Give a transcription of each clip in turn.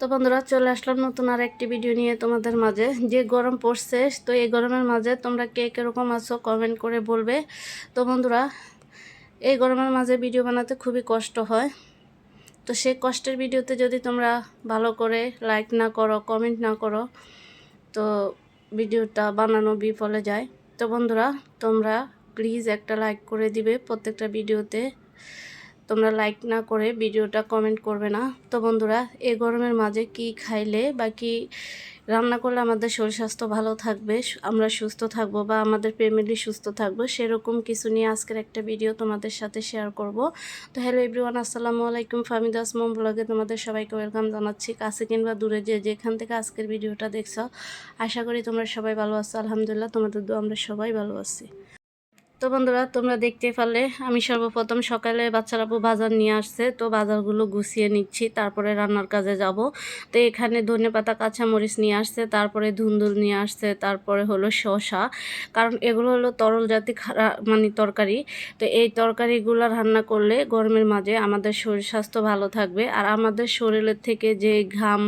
তো বন্ধুরা, চলে আসলাম নতুন আর একটি ভিডিও নিয়ে তোমাদের মাঝে। যে গরম পড়ছে, তো এই গরমের মাঝে তোমরা কে কীরকম আছো কমেন্ট করে বলবে। তো বন্ধুরা, এই গরমের মাঝে ভিডিও বানাতে খুবই কষ্ট হয়। তো সেই কষ্টের ভিডিওতে যদি তোমরা ভালো করে লাইক না করো কমেন্ট না করো, তো ভিডিওটা বানানো বিফলে যায়। তো বন্ধুরা, তোমরা প্লিজ একটা লাইক করে দিবে প্রত্যেকটা ভিডিওতে তোমরা লাইক না করে ভিডিওটা কমেন্ট করবে না। তো বন্ধুরা, এই গরমের মাঝে কি খাইলে বা কি রান্না করলে আমাদের শরীর স্বাস্থ্য ভালো থাকবে, আমরা সুস্থ থাকব বা আমাদের ফ্যামিলি সুস্থ থাকব, সেরকম কিছু নিয়ে আজকের একটা ভিডিও তোমাদের সাথে শেয়ার করব। তো হ্যালো এভরিওয়ান আসসালামু আলাইকুম। ফামিদা আসমম ব্লগে তোমাদের সবাইকে ওয়েলকাম জানাচ্ছি। কাছে কিংবা দূরে যে যেখান থেকে আজকের ভিডিওটা দেখছ, আশা করি তোমরা সবাই ভালো আছো। আলহামদুলিল্লাহ, তোমাদের দু আমরা সবাই ভালো আছি। তো বন্ধুরা, তোমরা দেখতে পারলে আমি সর্বপ্রথম সকালে বাচ্চারা বাজার নিয়ে আসছে। তো বাজারগুলো গুছিয়ে নিচ্ছি, তারপরে রান্নার কাজে যাব। তো এখানে ধনে পাতা, কাঁচামরিচ নিয়ে আসছে, তারপরে ধুন্দুল নিয়ে আসছে, তারপরে হলো শসা। কারণ এগুলো হলো তরল জাতি মানে তরকারি। তো এই তরকারিগুলো রান্না করলে গরমের মাঝে আমাদের শরীর স্বাস্থ্য ভালো থাকবে। আর আমাদের শরীরের থেকে যে ঘাম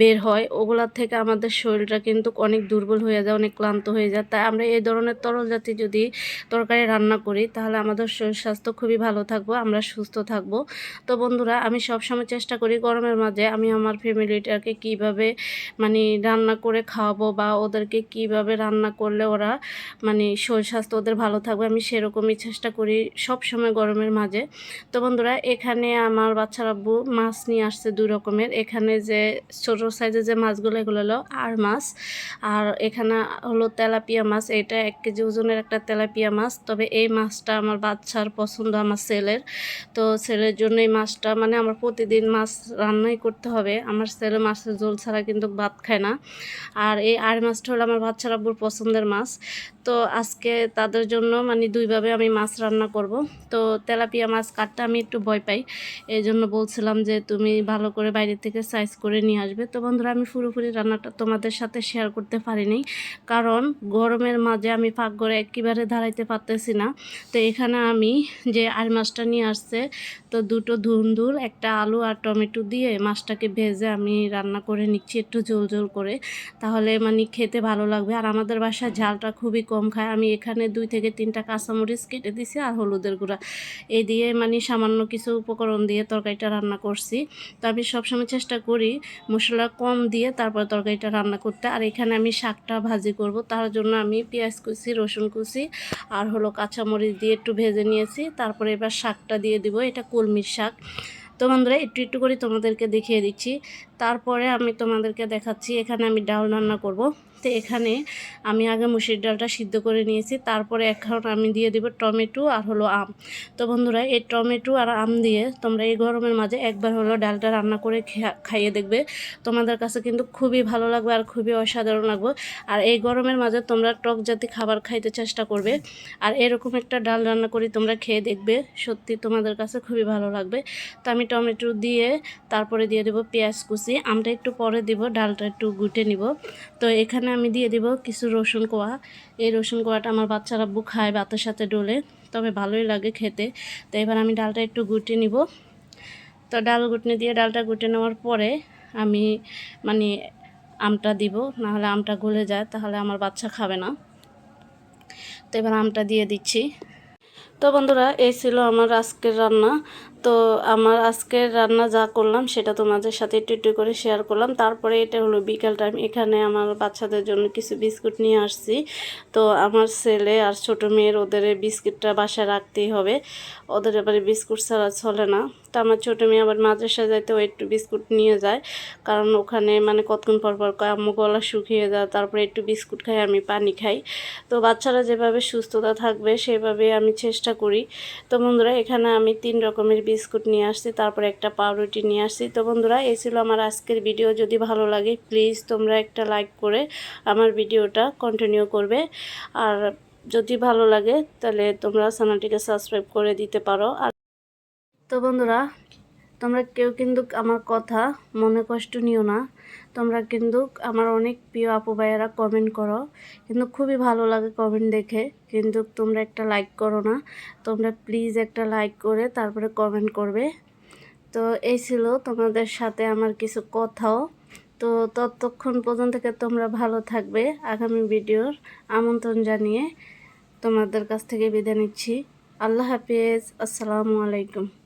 বের হয়, ওগুলার থেকে আমাদের শরীরটা কিন্তু অনেক দুর্বল হয়ে যায়, অনেক ক্লান্ত হয়ে যায়। তাই আমরা এই ধরনের তরল জাতি যদি তরকারি রান্না করি, তাহলে আমাদের শরীর স্বাস্থ্য খুবই ভালো থাকব, আমরা সুস্থ থাকব। তো বন্ধুরা, আমি সবসময় চেষ্টা করি গরমের মাঝে আমি আমার ফ্যামিলিটাকে কীভাবে মানে রান্না করে খাওয়াবো বা ওদেরকে কীভাবে রান্না করলে ওরা মানে শরীর স্বাস্থ্য ওদের ভালো থাকবে, আমি সেরকমই চেষ্টা করি সব সময় গরমের মাঝে। তো বন্ধুরা, এখানে আমার বাচ্চারা মাছ নিয়ে আসছে দুই রকমের, এখানে যে ছোটো সাইজের যে মাছগুলো, এগুলো হলো আর মাছ, আর এখানে হলো তেলাপিয়া মাছ, এটা এক কেজি ওজনের একটা তেলাপিয়া মাছ। মাছ, তবে এই মাছটা আমার বাচ্চার পছন্দ, আমার ছেলের। তো ছেলের জন্য এই মাছটা মানে আমার প্রতিদিন মাছ রান্নাই করতে হবে। আমার ছেলে মাছের ঝোল ছাড়া কিন্তু ভাত খায় না। আর এই আর মাছটা হলো আমার বাচ্চার আব্বুর পছন্দের মাছ। তো আজকে তাদের জন্য মানে দুইভাবে আমি মাছ রান্না করব। তো তেলাপিয়া মাছ কাটতে আমি একটু ভয় পাই। এই জন্য বলছিলাম যে তুমি ভালো করে বাইরে থেকে সাইজ করে নিয়ে আসবে। তো বন্ধুরা, আমি পুরোপুরি রান্নাটা তোমাদের সাথে শেয়ার করতে পারিনি। কারণ গরমের মাঝে আমি পাকঘরে একেবারে দাঁড়াইতে পারতেছি না। তো এখানে আমি যে আর মাছটা নিয়ে আসছে, তো দুটো ধুন্দুর, একটা আলু আর টমেটো দিয়ে মাছটাকে ভেজে আমি রান্না করে নিচ্ছি একটু জোল জোল করে। তাহলে মানে খেতে ভালো লাগবে। আর আমাদের বাসায় ঝালটা খুবই কম খায়। আমি এখানে দুই থেকে তিনটা কাঁচামরিচ কেটে দিছি আর হলুদের গুঁড়া। এই দিয়ে মানে সামান্য কিছু উপকরণ দিয়ে তরকারিটা রান্না করছি। তো আমি সবসময় চেষ্টা করি মশলা কম দিয়ে তারপর তরকারিটা রান্না করতে। আর এখানে আমি শাকটা ভাজি করব। তার জন্য আমি পেঁয়াজ কুচি, রসুন কুচি আর হলো কাঁচামরিচ দিয়ে একটু ভেজে নিয়েছি। তারপরে এবার শাকটা দিয়ে দিব, এটা কলমির শাক। তো বন্ধুরা, একটু একটু করে তোমাদেরকে দেখিয়ে দিচ্ছি। তারপরে আমি তোমাদেরকে দেখাচ্ছি, এখানে আমি ডাল রান্না করব। তো এখানে আমি আগে মুসির ডালটা সিদ্ধ করে নিয়েছি, তারপরে এখন আমি দিয়ে দিব টমেটো আর হলো আম। তো বন্ধুরা, এই টমেটো আর আম দিয়ে তোমরা এই গরমের মাঝে একবার হলো ডালটা রান্না করে খাইয়ে দেখবে। তোমাদের কাছে কিন্তু খুবই ভালো লাগবে আর খুবই অসাধারণ লাগবে। আর এই গরমের মাঝে তোমরা টক জাতি খাবার খাইতে চেষ্টা করবে। আর এরকম একটা ডাল রান্না করে তোমরা খেয়ে দেখবে। সত্যি তোমাদের কাছে খুবই ভালো লাগবে। তো আমি টমেটো দিয়ে তারপরে দিয়ে দেবো পেঁয়াজ কুচি। আমটা একটু পরে দিব, ডালটা একটু গুটে নিব। তো এখানে আমি দিয়ে দিব কিছু রসুন কোয়া। এই রসুন কোয়াটা আমার বাচ্চারা আব্বু খায় ভাতের সাথে ডোলে, তবে ভালোই লাগে খেতে। তো এবার আমি ডালটা একটু গুটে নিব। তো ডাল গুটনি দিয়ে ডালটা গুটে নেওয়ার পরে আমি মানে আমটা দিব, নাহলে আমটা গলে যায়, তাহলে আমার বাচ্চা খাবে না। তো এবার আমটা দিয়ে দিচ্ছি। তো বন্ধুরা, এই ছিল আমার আজকের রান্না। তো আমার আজকের রান্না যা করলাম সেটা তোমাদের সাথে একটু একটু করে শেয়ার করলাম। তারপরে এটা হলো বিকাল টাইম এখানে আমার বাচ্চাদের জন্য কিছু বিস্কুট নিয়ে আসছি। তো আমার ছেলে আর ছোট মেয়ের ওদের বিস্কুটটা বাসায় রাখতেই হবে। ওদের এবারে বিস্কুট ছাড়া চলে না। তো আমার ছোটো মেয়ে আবার মাদ্রাসা যাইতে ও একটু বিস্কুট নিয়ে যায়। কারণ ওখানে মানে কতক্ষণ পর পর কয় আম্মু গলা শুকিয়ে যায়, তারপরে একটু বিস্কুট খাই, আমি পানি খাই। তো বাচ্চারা যেভাবে সুস্থতা থাকবে, সেভাবে আমি চেষ্টা করি। তো বন্ধুরা, এখানে আমি তিন রকমের বিস্কুট নিয়ে আসছি, তারপরে একটা পাউরুটি নিয়ে আসছি। তো বন্ধুরা, এই ছিল আমার আজকের ভিডিও। যদি ভালো লাগে, প্লিজ তোমরা একটা লাইক করে আমার ভিডিওটা কন্টিনিউ করবে। আর যদি ভালো লাগে, তাহলে তোমরা চ্যানেলটিকে সাবস্ক্রাইব করে দিতে পারো। আর তো বন্ধুরা তোমরা কেউ কিন্তু আমার কথা মনে কষ্ট নিও না। তোমরা কিন্তু আমার অনেক প্রিয় আপু ভাইয়েরা কমেন্ট করো। কিন্তু খুবই ভালো লাগে কমেন্ট দেখে। কিন্তু তোমরা একটা লাইক করো না। তোমরা প্লিজ একটা লাইক করে তারপরে কমেন্ট করবে। তো এই ছিল তোমাদের সাথে আমার কিছু কথাও। তো ততক্ষণ পর্যন্ত থেকে তোমরা ভালো থাকবে আগামী ভিডিওর আমন্ত্রণ জানিয়ে তোমাদের কাছ থেকে বিদায় নিচ্ছি। আল্লাহ হাফিজ। আসসালামু আলাইকুম।